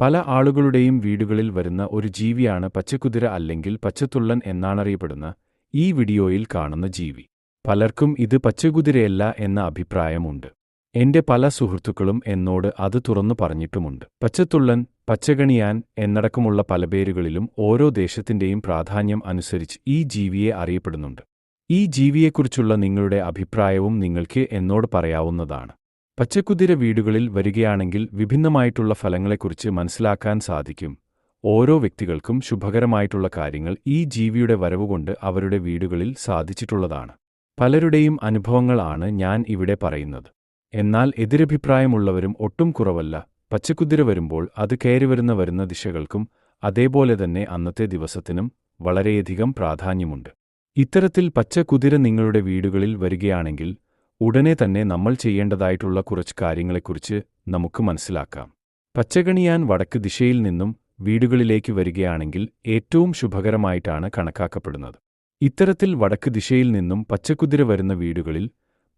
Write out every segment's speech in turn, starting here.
പല ആളുകളുടെയും വീടുകളിൽ വരുന്ന ഒരു ജീവിയാണ് പച്ചക്കുതിര അല്ലെങ്കിൽ പച്ചത്തുള്ളൻ എന്നാണറിയപ്പെടുന്ന ഈ വീഡിയോയിൽ കാണുന്ന ജീവി. പലർക്കും ഇത് പച്ചക്കുതിരയല്ല എന്ന അഭിപ്രായമുണ്ട്. എന്റെ പല സുഹൃത്തുക്കളും എന്നോട് അത് തുറന്നു പറഞ്ഞിട്ടുമുണ്ട്. പച്ചത്തുള്ളൻ പച്ചകണിയാൻ എന്നടക്കമുള്ള പല പേരുകളിലും ഓരോ ദേശത്തിന്റെയും പ്രാധാന്യം അനുസരിച്ച് ഈ ജീവിയെ അറിയപ്പെടുന്നുണ്ട്. ഈ ജീവിയെക്കുറിച്ചുള്ള നിങ്ങളുടെ അഭിപ്രായവും നിങ്ങൾക്ക് എന്നോട് പറയാവുന്നതാണ്. പച്ചക്കുതിര വീടുകളിൽ വരികയാണെങ്കിൽ വിഭിന്നമായിട്ടുള്ള ഫലങ്ങളെക്കുറിച്ച് മനസ്സിലാക്കാൻ സാധിക്കും. ഓരോ വ്യക്തികൾക്കും ശുഭകരമായിട്ടുള്ള കാര്യങ്ങൾ ഈ ജീവിയുടെ വരവുകൊണ്ട് അവരുടെ വീടുകളിൽ സാധിച്ചിട്ടുള്ളതാണ്. പലരുടെയും അനുഭവങ്ങളാണ് ഞാൻ ഇവിടെ പറയുന്നത്. എന്നാൽ എതിരഭിപ്രായമുള്ളവരും ഒട്ടും കുറവല്ല. പച്ചക്കുതിര വരുമ്പോൾ അത് കയറിവരുന്ന വരുന്ന ദിശകൾക്കും അതേപോലെ തന്നെ അന്നത്തെ ദിവസത്തിനും വളരെയധികം പ്രാധാന്യമുണ്ട്. ഇത്തരത്തിൽ പച്ചക്കുതിര നിങ്ങളുടെ വീടുകളിൽ വരികയാണെങ്കിൽ ഉടനെ തന്നെ നമ്മൾ ചെയ്യേണ്ടതായിട്ടുള്ള കുറച്ച് കാര്യങ്ങളെക്കുറിച്ച് നമുക്ക് മനസ്സിലാക്കാം. പച്ചകണിയാൻ വടക്ക് ദിശയിൽ നിന്നും വീടുകളിലേക്ക് വരികയാണെങ്കിൽ ഏറ്റവും ശുഭകരമായിട്ടാണ് കണക്കാക്കപ്പെടുന്നത്. ഇത്തരത്തിൽ വടക്ക് ദിശയിൽ നിന്നും പച്ചക്കുതിര വരുന്ന വീടുകളിൽ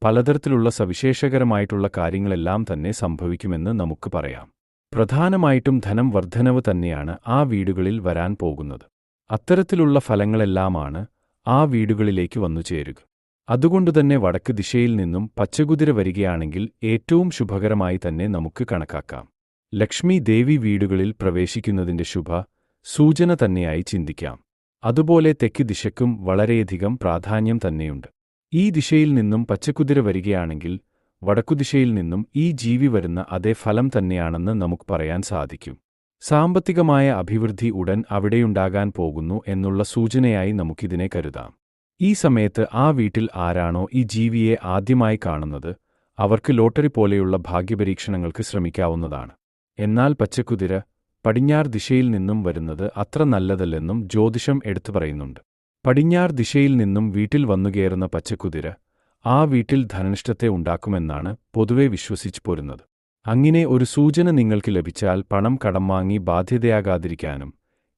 പലതരത്തിലുള്ള സവിശേഷകരമായിട്ടുള്ള കാര്യങ്ങളെല്ലാം തന്നെ സംഭവിക്കുമെന്ന് നമുക്ക് പറയാം. പ്രധാനമായിട്ടും ധനം വർധനവ് തന്നെയാണ് ആ വീടുകളിൽ വരാൻ പോകുന്നത്. അത്തരത്തിലുള്ള ഫലങ്ങളെല്ലാമാണ് ആ വീടുകളിലേക്ക് വന്നു ചേരുക. അതുകൊണ്ടുതന്നെ വടക്ക് ദിശയിൽ നിന്നും പച്ചകുതിര വരികയാണെങ്കിൽ ഏറ്റവും ശുഭകരമായി തന്നെ നമുക്ക് കണക്കാക്കാം. ലക്ഷ്മി ദേവി വീടുകളിൽ പ്രവേശിക്കുന്നതിന്റെ ശുഭ സൂചന തന്നെയായി ചിന്തിക്കാം. അതുപോലെ തെക്ക് ദിശയ്ക്കും വളരെയധികം പ്രാധാന്യം തന്നെയുണ്ട്. ഈ ദിശയിൽ നിന്നും പച്ചക്കുതിര വരികയാണെങ്കിൽ വടക്കുദിശയിൽ നിന്നും ഈ ജീവി വരുന്ന അതേ ഫലം തന്നെയാണെന്ന് നമുക്ക് പറയാൻ സാധിക്കും. സാമ്പത്തികമായ അഭിവൃദ്ധി ഉടൻ അവിടെയുണ്ടാകാൻ പോകുന്നു എന്നുള്ള സൂചനയായി നമുക്കിതിനെ കരുതാം. ഈ സമയത്ത് ആ വീട്ടിൽ ആരാണോ ഈ ജീവിയെ ആദ്യമായി കാണുന്നത് അവർക്ക് ലോട്ടറി പോലെയുള്ള ഭാഗ്യപരീക്ഷണങ്ങൾക്ക് ശ്രമിക്കാവുന്നതാണ്. എന്നാൽ പച്ചക്കുതിര പടിഞ്ഞാർ ദിശയിൽ നിന്നും വരുന്നത് അത്ര നല്ലതല്ലെന്നും ജ്യോതിഷം എടുത്തു പറയുന്നുണ്ട്. പടിഞ്ഞാർ ദിശയിൽ നിന്നും വീട്ടിൽ വന്നുകയറുന്ന പച്ചക്കുതിര ആ വീട്ടിൽ ധനനിഷ്ഠത്തെ ഉണ്ടാക്കുമെന്നാണ് പൊതുവെ വിശ്വസിച്ചു പോരുന്നത്. അങ്ങനെ ഒരു സൂചന നിങ്ങൾക്ക് ലഭിച്ചാൽ പണം കടം വാങ്ങി ബാധ്യതയാകാതിരിക്കാനും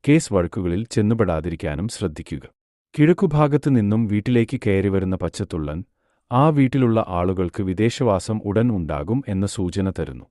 കേസ് വഴക്കുകളിൽ ചെന്നുപെടാതിരിക്കാനും ശ്രദ്ധിക്കുക. കിഴക്കുഭാഗത്ത് നിന്നും വീട്ടിലേക്ക് കയറിവരുന്ന പച്ചത്തുള്ളൻ ആ വീട്ടിലുള്ള ആളുകൾക്ക് വിദേശവാസം ഉടൻ ഉണ്ടാകും എന്ന സൂചന തരുന്നു.